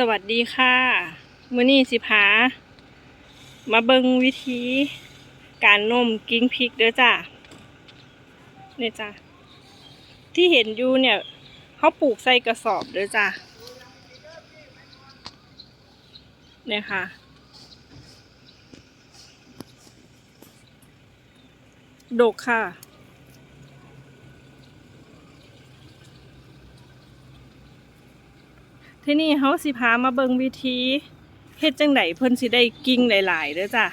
สวัสดีค่ะ มื้อนี้สิพา มาเบิงวิธีการนมกิ้งพริกเด้อจ้าเนี่ยจ้าที่เห็นอยู่เนี่ยเขาปลูกใส่กระสอบเด้อจ้าเนี่ยค่ะ ดกค่ะ ที่นี่เขาสิพามาเบิงวิธีเฮ็ดจังไดเพิ่นสิได้กิ่งหลายๆเด้อจ้ะ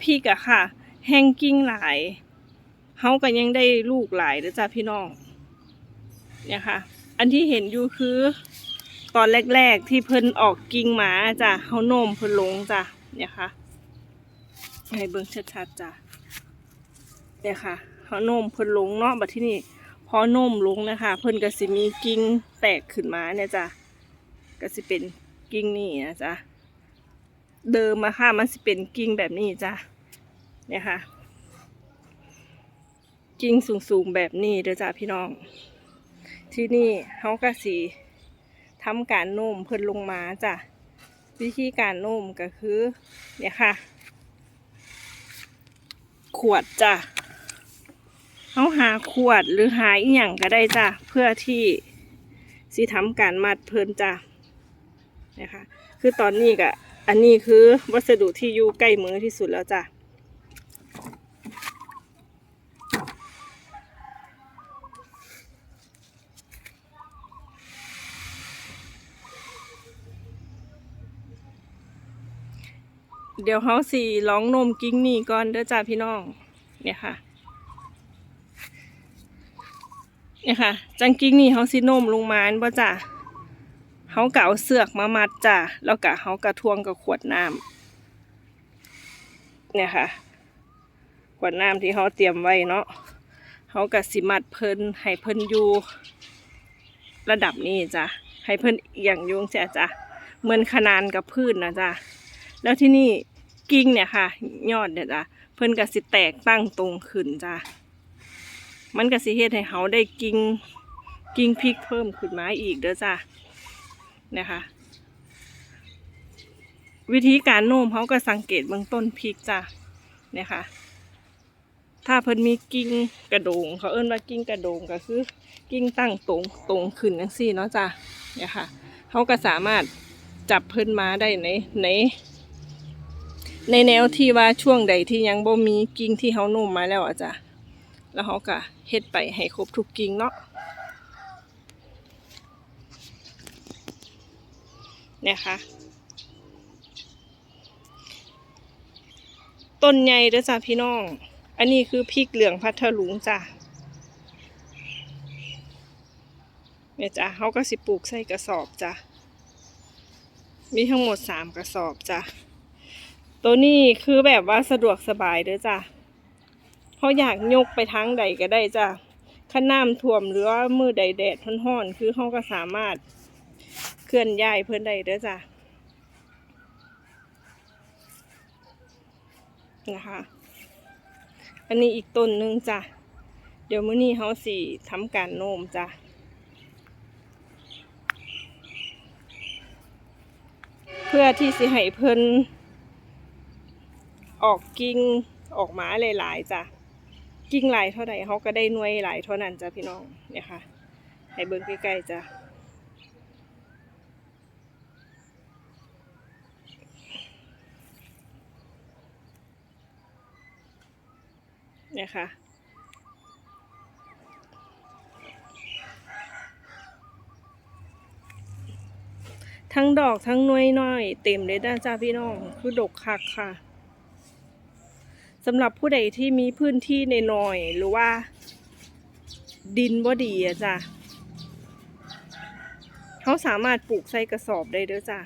พี่กะค่ะ แห้งกิ่งหลายเฮาก็ยังได้ลูกหลายเด้อจ้ะพี่น้องเนี่ยค่ะ อันที่เห็นอยู่คือ ตอนแรกๆที่เพิ่นออกกิ่งมาจ้ะเฮาโน้มเพิ่นลงจ้ะเนี่ยค่ะให้เบิ่งชัดๆจ้ะเนี่ยค่ะเฮาโน้มเพิ่นลงเนาะบัดที่นี่พอโน้มลงนะคะ เพิ่นก็สิมีกิ่งแตกขึ้นมาเนี่ยจ้ะ ก็สิเป็นกิ่งนี่นะจ๊ะเดิมมาค่ะมันสิเป็นกิ่งแบบนี้จ้ะเนี่ยค่ะ กิ่งสูงๆแบบนี้เด้อจ้ะพี่น้อง ที่นี่เขาก็สีทำการโน้มเพิ่นลงมาจ้ะวิธีการโน้มก็คือ เนี่ยค่ะ ขวดจ้ะเขาหาขวดหรือหาอีหยังก็ได้จ้ะเพื่อที่สิทำการมัดเพิ่นจ้ะ นะคะ คือตอนนี้กะอันนี้คือวัสดุที่อยู่ใกล้มือที่สุดแล้วจ้ะเดี๋ยวเขาสี่ร้องนมกิ้งนี่ก่อนเด้อจ้าพี่น้อง เนี่ยค่ะ เนี่ยค่ะ จังกิ้งนี่เขาสินมลงมาบ่จ้ะ เขากะเอาเสือกมามัดจ้ะแล้วกะเขากะทวงกับขวดน้ำเนี่ยค่ะ ขวดน้ำที่เขาเตรียมไว้เนาะเขากะสิมัดเพิ่นให้เพิ่นอยู่ระดับนี้จ้ะให้เพิ่นเอียงโยงเสียจ้ะเหมือนขนานกับพืชนนะจ้ะแล้วที่นี่กิ่งเนี่ยค่ะ ยอดเนี่ยจ้ะเพิ่นกะสิแตกตั้งตรงขึ้นจ้ะมันกะสิเฮ็ดให้เขาได้กิ่งกิ่งพริกเพิ่มขึ้นมาอีกเด้อจ้ะ นะคะ วิธีการโน้มเขาก็สังเกตเบื้องต้นพริกจ้ะเนี่ยค่ะถ้าเพิ่นมีกิ่งกระโดง เขาเอิ้นว่ากิ่งกระโดงก็คือ กิ่งตั้งตรงตรงขึ้นจังซี่เนาะจ้ะเนี่ยค่ะเขาก็สามารถจับเพิ่นมาได้ในในในแนวที่ว่าช่วงใดที่ยังบ่มีกิ่งที่เขาโน้มมาแล้วอะจ้ะแล้วเขาก็เฮ็ดไปให้ครบทุกกิ่งเนาะ นะคะต้นใหญ่เด้อจ้าพี่น้อง อันนี้คือพริกเหลืองพัทลุงจ้ะเนี่ยจ้ะเขาก็สิปลูกใส่กระสอบจ้ะมีทั้งหมดสามกระสอบจ้ะตัวนี้คือแบบว่าสะดวกสบายเด้อจ้ะเขาอยากยกไปทางใดก็ได้จ้ะข้าน้ำท่วมหรือว่ามือใดแดดร้อนๆคือเขาก็สามารถ ลื่อนย้ายเพื่อนได้เด้อจ้ะนะคะ อันนี้อีกต้นหนึ่งจ้ะ เดี๋ยวมื้อนี้เขาสี่ทำการโน้มจ้ะเพื่อที่สิให้เพิ่นออกกิ่งออกมาหลายๆจ้ะกิ่งหลายเท่าใดเขาก็ได้หน่วยหลายเท่านั้นจ้ะพี่น้องเนี่ยค่ะให้เบิ่งใกล้ๆจ้ะ นี่ยค่ะทั้งดอกทั้งน่วยน้อยเต็มเลยนจ้าพี่น้องคือดกคักค่ะสำหรับผู้ใดที่มีพื้นที่ในน้อยหรือว่า ดินบ่ดีอะจ้ะเขาสามารถปลูกใส่กระสอบได้เด้อจ้ะ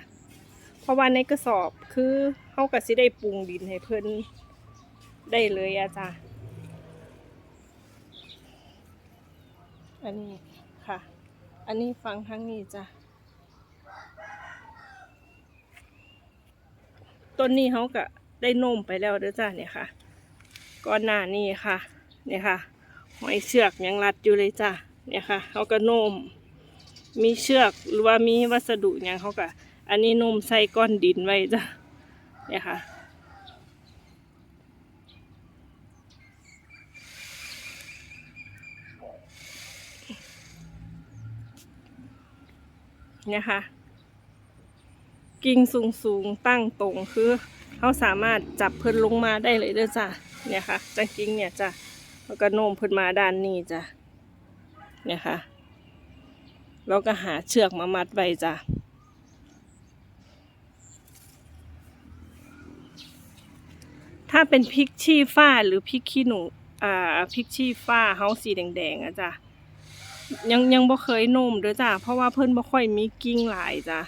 เพราะว่าในกระสอบคือเขาก็สิได้ปรุงดินให้เพิ่นได้เลยอะจ้ะ อันนี้ค่ะ อันนี้ฟังทั้งนี้จ้ะต้นนี้เขาก็ได้นมไปแล้วเด้อจ้ะเนี่ยค่ะก่อนหน้านี้ค่ะเนี่ยค่ะหอยเชือกยังรัดอยู่เลยจ้ะเนี่ยค่ะเขาก็นมมีเชือกหรือว่ามีวัสดุยังเขาก็อันนี้นมใส่ก้อนดินไว้จ้ะเนี่ยค่ะ เนี่ยค่ะ กิ่งสูงสูงตั้งตรงคือเขาสามารถจับเพิ่นลงมาได้เลยเด้อจ้ะเนี่ยค่ะจังกิ่งเนี่ยจ้ะแล้วก็โน้มเพิ่นมาด้านนี้จ้ะเนี่ยค่ะแล้วก็หาเชือกมามัดไว้จ้ะถ้าเป็นพริกชี้ฟ้าหรือพริกขี้หนู อ่า พริกชี้ฟ้าเฮาสีแดงๆอะจ้ะ ยังยังบ่เคยโน้มเด้อจ้ะเพราะว่าเพิ่นบ่ค่อยมีกิ่งหลายจ้ะ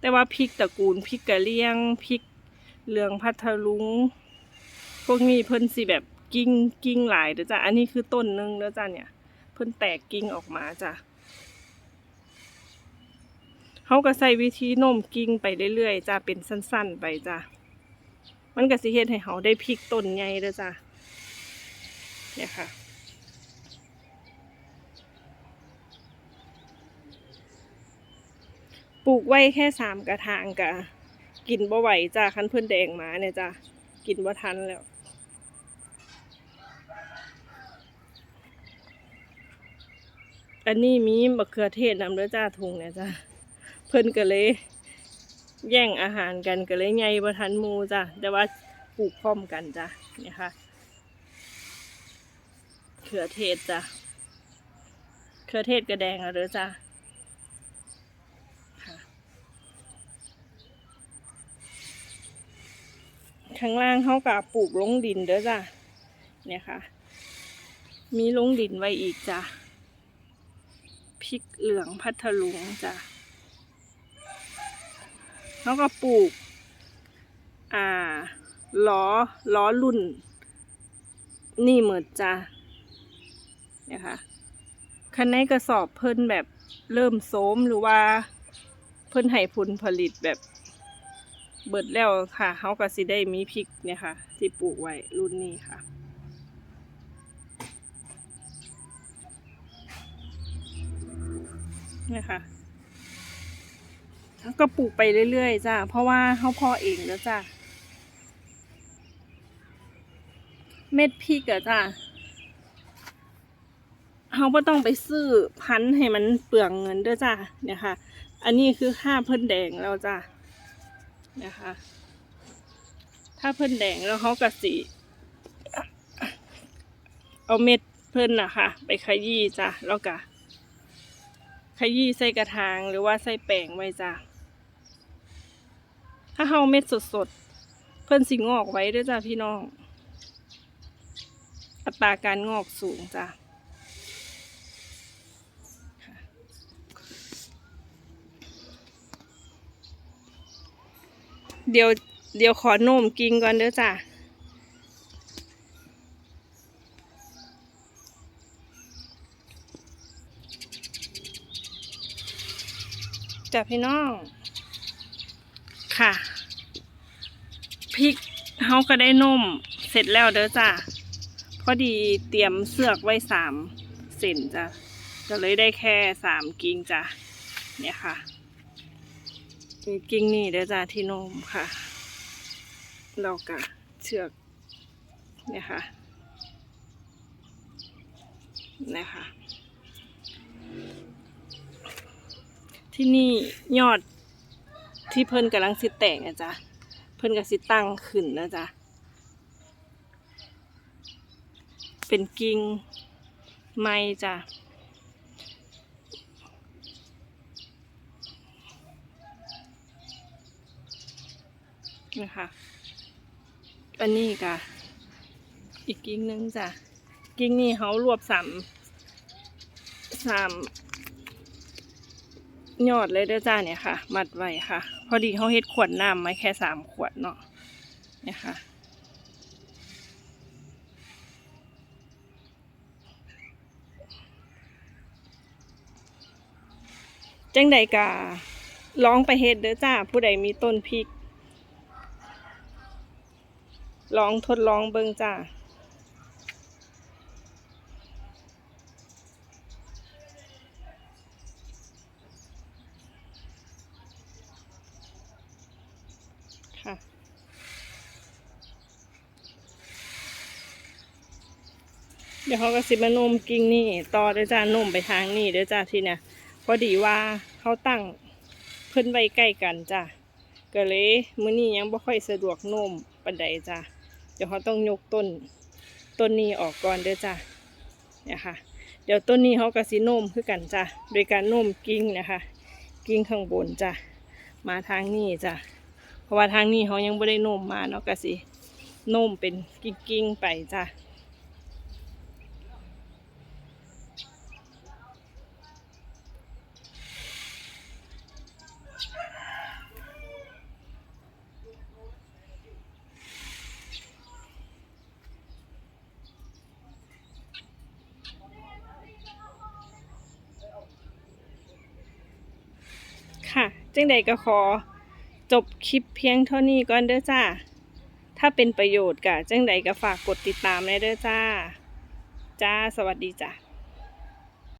แต่ว่าพริกตระกูลพริกกะเหรี่ยงพริกเหลืองพัทลุง พวกนี้เพิ่นสิแบบกิ่งกิ่งหลายเด้อจ้ะอันนี้คือต้นหนึงเด้อจ้ะเนี่ย เพิ่นแตกกิ่งออกมาจ้ะเขาก็ใส่วิธีโน้มกิ่งไปเรื่อยๆจ้ะเป็นสั้น ๆ ไปจ้ะมันก็สิเฮ็ดให้เขาได้พริกต้นใหญ่เด้อจ้ะเนี่ยค่ะ ปลูกไว้แค่สามกระถางกะกินบ่ไหวจ้าคันเพื่อนแดงมาเนี่ยจ้ากินบ่ทันแล้วอันนี้มีมะเขือเทศนำเด้อจ้าถุงเนี่ยจ้าเพิ่นก็เลย แย่งอาหารกันก็เลยไงบ่ทันมูจ้าแต่ว่าปลูกพร้อมกันจ้าเนี่ยค่ะเขือเทศจ้าเขือเทศกระแดงอะเด้อจ้าค่ะ ข้างล่างเขากับปลูกลงดินเด้อจ้ะเนี่ยค่ะ มีลงดินไว้อีกจ้ะพริกเหลืองพัทลุงจ้ะเขาก็ปลูก อ่าล้อล้อรุ่น นี่เหมือนจ้ะเนี่ยค่ะคันในกระสอบเพิ่นแบบเริ่มโสมหรือว่าเพิ่นให้ผลผลิตแบบ เบิดแล้วค่ะเขาก็สิได้มีพริกเนี่ยค่ะ ที่ปลูกไว้รุ่นนี้ค่ะเนี่ยค่ะก็ปลูกไปเรื่อยๆจ้าเพราะว่าเขาเพอเองแล้วจ้าเม็ดพริกอะจ้าเขาไ่ต้องไปซื้อพันธุ์ให้มันเปลืองเงินด้วยจ้าเนี่ยค่ะ อันนี้คือค่าเพิ่นแดงแล้วจ้า นะคะ ถ้าเพิ่นแดงแล้วเขากะสีเอาเม็ดเพิ่นนะคะ ไปขยี้จ้ะแล้วก็ขยี้ใส่กระถางหรือว่าใส่แป้งไว้จ้ะถ้าเฮาเม็ดสดๆ เพิ่นสิงอกไว้ด้วยจ้ะพี่น้อง อัตราการงอกสูงจ้ะ เดี๋ยวเดี๋ยวขอโน้มกิงก่อนเด้อจ้ะจ้ะพี่น้อง ค่ะ พริกเฮาก็ได้นมเสร็จแล้วเด้อจ้ะพอดีเตรียมเสือกไว้สามเส้นจ้ะก็เลยได้แค่สามกิ่งจ้ะเนี่ยค่ะ มีกิ่งนี่เด้อจ้าที่นมค่ะเรากะเชือกเนี่ยค่ะนะคะที่นี่ยอดที่เพิ่นกำลังสิแตกนะจ๊ะเพิ่นก็สิตั้งขึ้นนะจ๊ะเป็นกิ่งไม้จ้ะ นะคะอันนี้ก็อีกกิ่งนึงจ้ะ กิ่งนี้เขารวบสามสามยอดเลยเด้อจ้าเนี่ยค่ะ มัดไว้ค่ะ พอดีเขาเฮ็ดขวดน้ำไมาแค่สามขวดเนาะเนี่ยค่ะจังใดกาลองไปเฮ็ดเด้อจ้า ผู้ใดมีต้นพริก ลองทดลองเบิ่งจ้าค่ะเดี๋ยวเขาก็สิมานุ่มกิ่งนี่ต่อเด้อจ้านุ่มไปทางนี่เด้อจ้าทีเนี่ยพอดีว่าเขาตั้งเพิ่นไว้ใกล้กันจ้าก็เลยมื้อนี้ยังบ่ค่อยสะดวกนุ่มปานใดจ้า เดี๋ยวเขาต้องยกต้นต้นนี้ออกก่อนเด้อจ้ะเนี่ยค่ะ เดี๋ยวต้นนี้เขาก็สินุ่มคือกันจ้ะโดยการนุ่มกิ่งนะคะ กิ่งข้างบนจ้ะมาทางนี้จ้ะเพราะว่าทางนี้เขายังไม่ได้นุ่มมาเนาะก็สินุ่มเป็นกิ่งๆไปจ้ะ จังใดก็ขอ จบคลิปเพียงเท่านี้ก่อนเด้อจ้า ถ้าเป็นประโยชน์กะจังใดก็ฝากกดติดตามเลยเด้อจ้า จ้า สวัสดีจ้า